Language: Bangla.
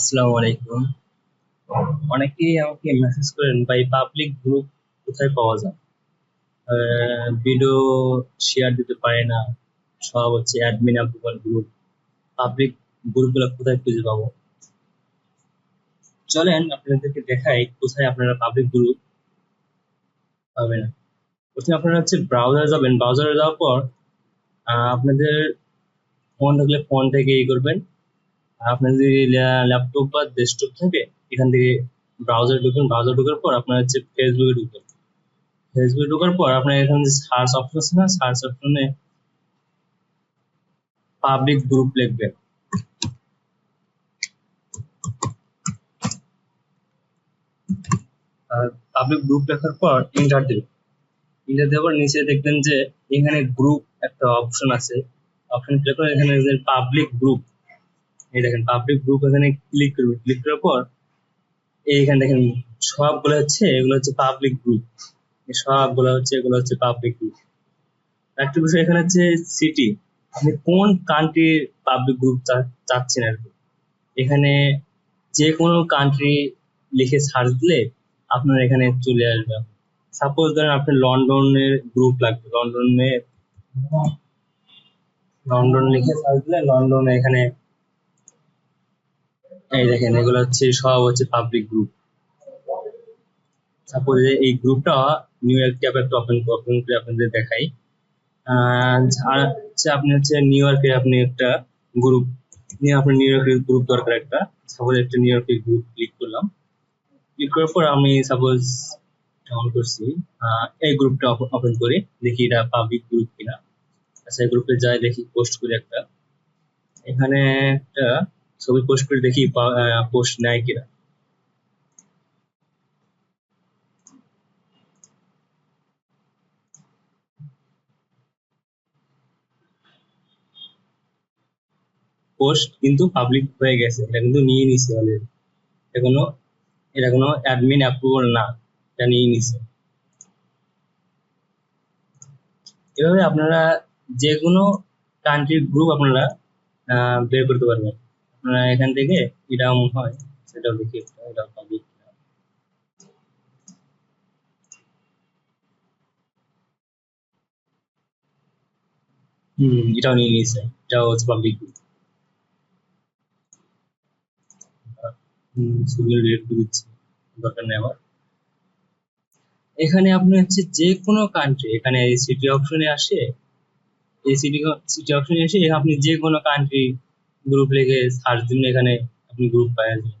আসসালামু আলাইকুম। অনেকেই আমাকে মেসেজ করেন, ভাই পাবলিক গ্রুপ কোথায় পাওয়া যায়? ভিডিও শেয়ার দিতে পারে না। সব হচ্ছে অ্যাডমিন অ্যাপ্রুভাল গ্রুপ পাবলিক গ্রুপগুলো কোথায় খুঁজে পাবো? চলেন, আপনাদেরকে দেখাই কোথায় আপনারা পাবলিক গ্রুপ পাবেন। প্রথমে আপনারা হচ্ছে ব্রাউজার যাবেন। ব্রাউজারে যাওয়ার পর আপনাদের ফোন থাকলে ফোন থেকে ই করবেন। আপনার যদি ল্যাপটপ বা ডেস্কটপ থাকে, এখান থেকে ব্রাউজার ঢুকবেন ব্রাউজার ঢোকার পর আপনার হচ্ছে ফেসবুকে ঢুকবেন ফেসবুকে ঢোকার পর আপনার এখানে যে সার্চ অপশন আছে না সার্চ অপশনে পাবলিক গ্রুপ লিখবেন। পাবলিক গ্রুপ লেখার পর ইন্টার দিবেন ইন্টার দেওয়ার পর নিচে দেখবেন যে এখানে গ্রুপ একটা অপশন আছে। অপশন ক্লিক করে এখানে পাবলিক গ্রুপ এই দেখেন পাবলিক গ্রুপ এখানে ক্লিক করবেন। ক্লিক করার পর এইখানে দেখেন সবগুলো হচ্ছে, এগুলো হচ্ছে পাবলিক গ্রুপ সবগুলো হচ্ছে, এগুলো হচ্ছে পাবলিক গ্রুপ একটা বিষয় এখানে হচ্ছে সিটি আপনি কোন কান্ট্রির পাবলিক গ্রুপ চাচ্ছেন আর কি? এখানে যে কোনো কান্ট্রি লিখে সার্চ দিলে আপনার এখানে চলে আসবে। সাপোজ ধরেন আপনার লন্ডনের গ্রুপ লাগবে। লন্ডনে, লন্ডন লিখে সার্চ দিলে লন্ডনে এখানে এই দেখেন, এগুলো হচ্ছে সব হচ্ছে পাবলিক গ্রুপ সাপোজ এই গ্রুপটা নিউ ইয়র্ক ট্যাব একটা ওপেন ওপেন করে আপনাদের দেখাই। আর হচ্ছে আপনি হচ্ছে নিউ ইয়র্কে আপনি একটা গ্রুপ নিয়ে আপনার নিউ ইয়র্কের গ্রুপ দরকার একটা। সাপোজ একটা নিউ ইয়র্কের গ্রুপ ক্লিক করলাম। ক্লিক করার পর আমি সাপোজ অন করছি। এই গ্রুপটা ওপেন করি দেখি এটা পাবলিক গ্রুপ কিনা। আচ্ছা এই গ্রুপে যাই দেখি পোস্ট করি একটা। এখানে একটা ছবি পোস্ট করে দেখি পোস্ট নেয় কিনা। পোস্ট কিন্তু পাবলিক হয়ে গেছে, এটা কিন্তু নিয়ে নিছে অলরেডি এটা কোনো এটা কোনো অ্যাডমিন অ্যাপ্রুভাল না, এটা নিয়ে নিছে। এভাবে আপনারা যে কোনো কান্ট্রির গ্রুপ আপনারা বের করতে পারবেন। আপনারা এখান থেকে মনে হয় সেটাও দেখি এটাও নিয়ে এটাও হচ্ছে পাবলিক দিচ্ছি, দরকার নেই আমার। এখানে আপনি হচ্ছে যে কোনো কান্ট্রি এখানে সিটি অপশনে আসে, এই সিটি সিটি অপশনে এসে আপনি যে কোনো কান্ট্রি গ্রুপ লিখে সার্চ দিন এখানে আপনি গ্রুপ পাওয়া যাবে